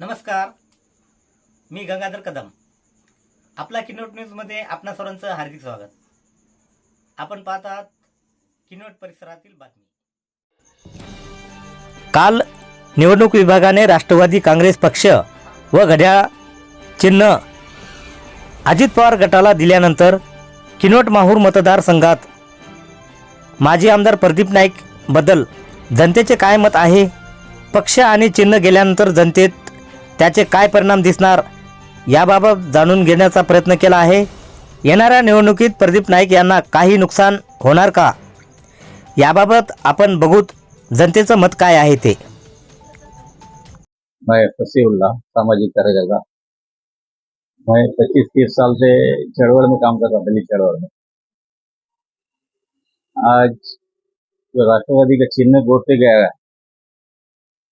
नमस्कार. मी गंगाधर कदम. आपला किनोट न्यूजमध्ये आपणा सर्वांचं हार्दिक स्वागत. आपण पाहत आहात किनोट परिसरातील बातमी. काल निवडणूक विभागाने राष्ट्रवादी काँग्रेस पक्ष व घड्याळ चिन्ह अजित पवार गटाला दिल्यानंतर किनोट माहूर मतदारसंघात माजी आमदार प्रदीप नाईकबद्दल जनतेचे काय मत आहे? पक्ष आणि चिन्ह गेल्यानंतर जनतेत त्याचे काय परिणाम दिसणार याबाबत जाणून घेण्याचा प्रयत्न केला आहे. येणाऱ्या निवडणुकीत प्रदीप नाईक यांना काही नुकसान होणार का? याबाबत आपण बघूत जनतेचं मत काय आहे ते. मैं फसीउल्ला सामाजिक कार्यकर्ता. मैं पच्चीस तीस साल से चढ़वड़ में काम करता दिल्ली चढ़वड़ में. आज जो राष्ट्रवादी का चिन्ह वोट पे गया है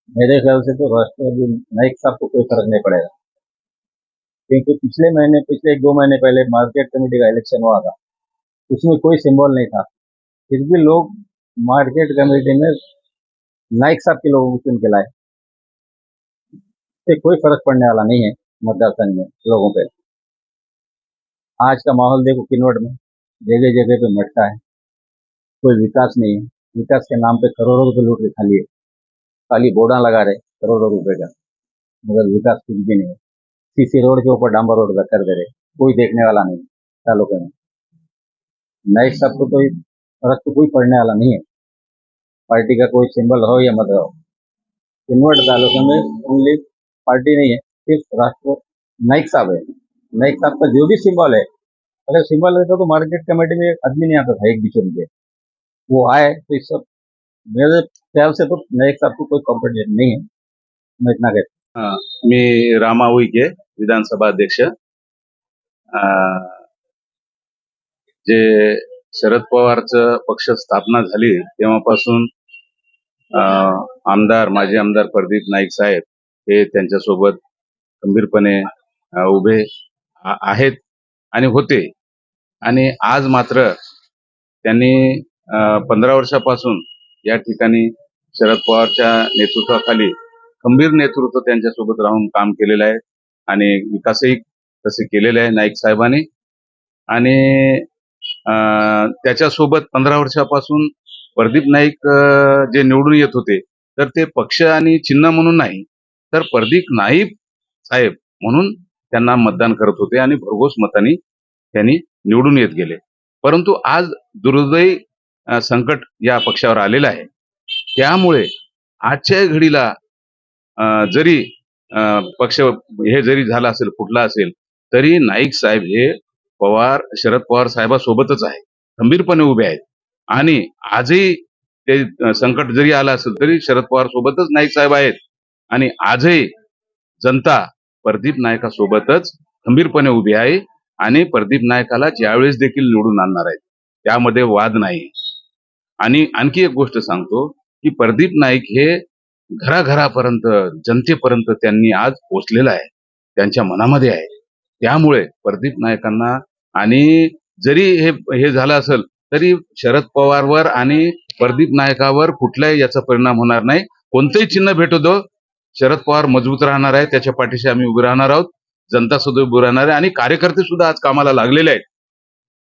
मेरे ख्याल से तो राष्ट्रवादी नाइक साहब को कोई फ़र्क नहीं पड़ेगा। क्योंकि पिछले महीने, पिछले एक दो महीने पहले मार्केट कमेटी का इलेक्शन हुआ था। उसमें कोई सिंबल नहीं था। फिर भी लोग मार्केट कमेटी में नाइक साहब के लोगों को चुन के लाए। से कोई फ़र्क पड़ने वाला नहीं है मतदार संघ में लोगों पे। आज का माहौल देखो किन्वट में। जगह जगह पे मटका है। कोई विकास नहीं है। विकास के नाम पे करोड़ों रुपए लूट के खाली है खाली बोर्डा लगा रहे, करोड़ों रुपए का। मगर विकास कुछ भी नहीं है। सीसी रोड के ऊपर डांबर रोड कर दे रहे। कोई देखने वाला नहीं तालुके में नए सबको कोई फ़र्क तो कोई पड़ने वाला नहीं है। पार्टी का कोई सिंबल हो या मत रहो। किन्वट तालुके में ओनली पार्टी नहीं है, सिर्फ़ राष्ट्र नाइक साहब है। नाइक साहब का जो भी सिंबल है, अगर सिंबल रहता तो मार्केट कमेटी में आदमी नहीं आता था, एक बीच उनके वो आए तो इस सब मेरे ख्याल से तो नाइक साहब को कोई कॉम्पिटिशन नहीं है। मैं इतना कहता मी रामा उईके विधानसभा अध्यक्ष। जे शरद पवारचं पक्ष स्थापना झाली तेव्हापासून आमदार माजी आमदार प्रदीप नाईक साहेब हे त्यांच्यासोबत गंभीरपणे उभे आहेत आणि होते. आणि आज मात्र त्यांनी पंधरा वर्षापासून या ठिकाणी शरद पवारच्या नेतृत्वाखाली खंबीर नेतृत्व त्यांच्यासोबत राहून काम केलेलं आहे आणि विकासही तसे केलेले आहे नाईक साहेबांनी. आणि अं, त्याच्यासोबत पंधरा वर्षापासून प्रदीप नाईक जे निवडून येत होते तर ते पक्ष आणि चिन्ह म्हणून नाही तर प्रदीप नाईक साहेब म्हणून त्यांना मतदान करत होते आणि भरघोस मतांनी त्यांनी निवडून येत गेले. परंतु आज दुर्दैव संकट या पक्षावर आलेलं आहे. त्यामुळे आजच्या घडीला अं, जरी अं, पक्ष हे जरी झालं असेल फुटला असेल तरी नाईक साहेब हे पवार शरद पवार साहेबासोबतच आहे. खंबीरपणे उभे आहेत. आणि आजही ते संकट जरी आलं असेल तरी शरद पवार सोबतच नाईक साहेब आहेत. आणि आजही जनता प्रदीप नायकासोबतच खंबीरपणे उभी आहे आणि प्रदीप नायकाला ज्यावेळेस देखील निवडून आणणार आहेत त्यामध्ये वाद नाही. आणि आणखी एक गोष्ट सांगतो की प्रदीप नाईक हे घराघरापर्यंत जनतेपर्यंत त्यांनी आज पोचलेलं आहे. त्यांच्या मनामध्ये आहे. त्यामुळे प्रदीप नायकांना आणि जरी हे हे झालं असेल तरी शरद पवारवर आणि प्रदीप नायकावर कुठल्याही याचा परिणाम होणार नाही. कोणतंही चिन्ह भेटू दो. शरद पवार मजबूत राहणार आहे. त्याच्या पाठीशी आम्ही उभे राहणार आहोत. जनता सुद्धा उभी राहणार आहे. आणि कार्यकर्ते सुद्धा आज कामाला लागलेले आहेत.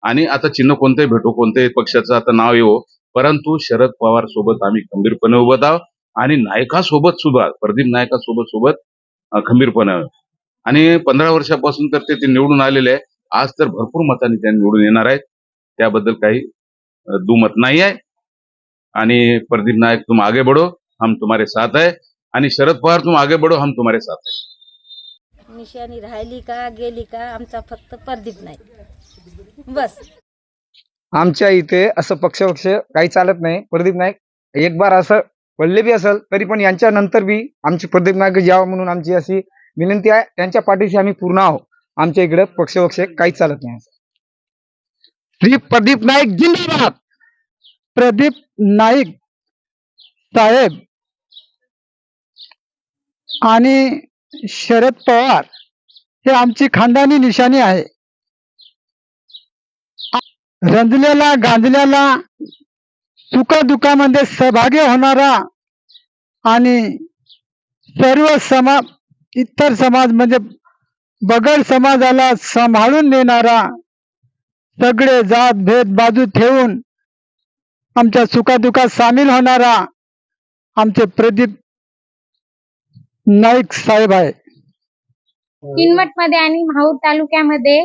आणि आता चिन्ह कोणतंही भेटो कोणत्याही पक्षाचं आता नाव येवो. परंतु शरद पवार सोबत आम्ही खंबीरपणे उभं आहोत आणि नायकासोबत सुद्धा प्रदीप नायकासोबत सोबत खंबीरपणे आणि पंधरा वर्षापासून तर ते ते निवडून आलेले आहे आज तर भरपूर मतांनी ते निवडून येणार आहेत. त्याबद्दल काही दुमत नाही आहे. आणि प्रदीप नायक तुम आगे बढ़ो हम तुम्हारे साथ आहे. आणि शरद पवार तुम आगे बढ़ो हम तुम्हारे साथ आहे. निशाणी राहिली का गेली का आमचा फक्त प्रदीप नाही बस. आमच्या इथे असं पक्ष पक्ष काही चालत नाही. प्रदीप नाईक एक बार असं पडले बी असेल तरी पण यांच्या नंतर बी आमची प्रदीप नाईक यावं म्हणून आमची अशी विनंती आहे. त्यांच्या पाठीशी आम्ही पूर्ण आहोत. आमच्या इकडे पक्ष पक्ष काहीच चालत नाही. श्री प्रदीप नाईक जिंदाबाद. प्रदीप नाईक साहेब आणि शरद पवार हे आमची खानदानी निशाणी आहे. रंजलेला गांजलेला सुखदुःखामध्ये सहभागी होणारा आणि सर्व समा इतर समाज म्हणजे बगड समाजाला सांभाळून नेणारा सगळे जात भेद बाजू ठेवून आमच्या सुखादुखात सामील होणारा आमचे प्रदीप नाईक साहेब आहे. किनवटमध्ये आणि माहूर तालुक्यामध्ये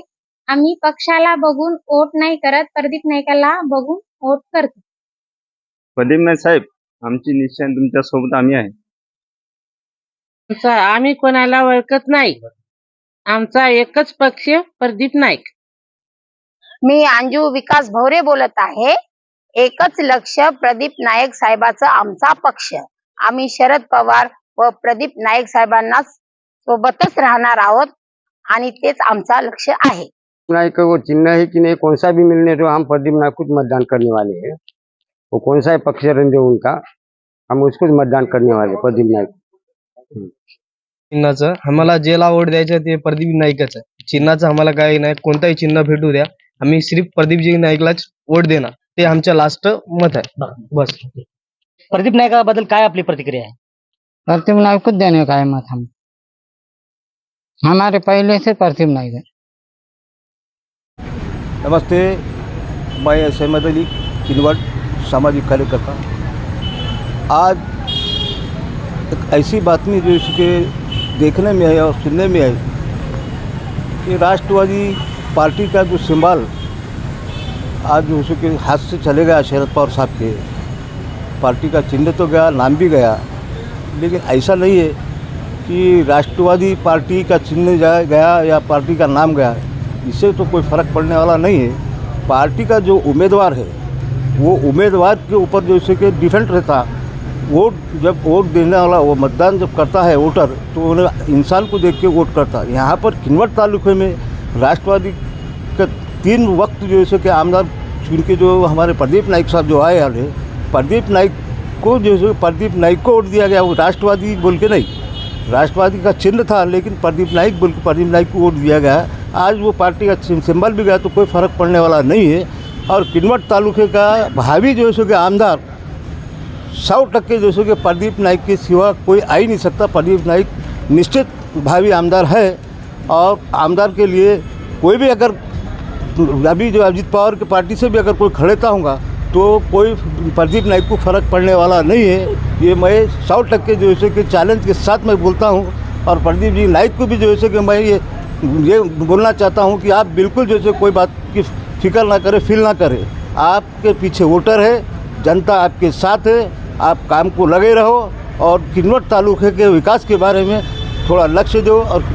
आम्ही पक्षाला बघून वोट नाही करत प्रदीप नाईकाला बघून वोट करतो. प्रदीप नाईक साहेब आमची निश्चय तुमच्यासोबत आम्ही आहे. आमचा आम्ही कोणाला ओळखत नाही. आमचा एकच पक्ष प्रदीप नाईक. मी अंजू विकास भवरे बोलत आहे. एकच लक्ष प्रदीप नाईक साहेबाचं आमचा पक्ष. आम्ही शरद पवार व प्रदीप नाईक साहेबांना सोबतच राहणार आहोत आणि तेच आमचा लक्ष आहे. नायक वो चिन्ह है कि नहीं कौन सा भी मिलने दो हम प्रदीप नायक को मतदान करने वाले हैं वो कौन सा है पक्ष दो उनका हम उसको मतदान करने वाले हैं, प्रदीप नायक. चिन्हाचं आम्हाला ज्याला वोट द्यायचं ते प्रदीप नाईकच आहे. चिन्हाचं आम्हाला काही नाही कोणताही चिन्ह भेटू द्या. आम्ही सिर्फ प्रदीपजी नाईकलाच वोट देणार ते आमच्या लास्ट मत आहे. बस. प्रदीप नाईकाबद्दल काय आपली प्रतिक्रिया आहे? प्रदीप नायक को देने का है मत हम हमारे पहले से प्रदीप नायक. है नमस्ते, मैं सहमद अली, किनवट, सामाजिक कार्यकर्ता। आज एक ऐसी बातमी जो इसके देखने में है और सुनने में है कि राष्ट्रवादी पार्टी का जो सिंबल आज जो उसके हाथ से चले गया शरद पवार साहब के, पार्टी का चिन्ह तो गया, नाम भी गया, लेकिन ऐसा नहीं है कि राष्ट्रवादी पार्टी का चिन्ह गया या पार्टी का नाम गया। इससे तो कोई फ़र्क पड़ने वाला नहीं है। पार्टी का जो उम्मीदवार है, वो उम्मीदवार के ऊपर जैसे कि डिफेंड रहता, वोट जब वोट देने वाला, वो मतदान जब करता है वोटर तो उन्हें इंसान को देख के वोट करता। है यहाँ पर किन्वट तालुके में राष्ट्रवादी का तीन वक्त जो जैसे कि आमदार चुन के जो हमारे प्रदीप नाइक साहब जो आए हैं, प्रदीप नाइक को जो है प्रदीप नाइक को वोट दिया गया, वो राष्ट्रवादी बोल के नहीं। राष्ट्रवादी का चिन्ह था, लेकिन प्रदीप नाइक बोल के प्रदीप नाइक को वोट दिया गया। आज वो पार्टी का सिंबल भी गया तो कोई फ़र्क पड़ने वाला नहीं है। और किन्वट तालुके का भावी जो है सो कि आमदार, सौ टक्के जो है सो कि प्रदीप नाइक के सिवा कोई आ ही नहीं सकता। प्रदीप नाइक निश्चित भावी आमदार है और आमदार के लिए कोई भी अगर, अभी जो अजीत पवार की पार्टी से भी अगर कोई खड़ेता होगा तो कोई प्रदीप नाइक को फ़र्क पड़ने वाला नहीं है। ये मैं सौ टक्के जो है कि चैलेंज के साथ मैं बोलता हूँ और प्रदीप जी नाइक को भी जो है कि मैं ये ये बोलना चाहता हूँ कि आप बिल्कुल जैसे कोई बात की फ़िक्र ना करें फील ना करें। आपके पीछे वोटर है, जनता आपके साथ है, आप काम को लगे रहो और किन्वट तालुके के विकास के बारे में थोड़ा लक्ष्य दो और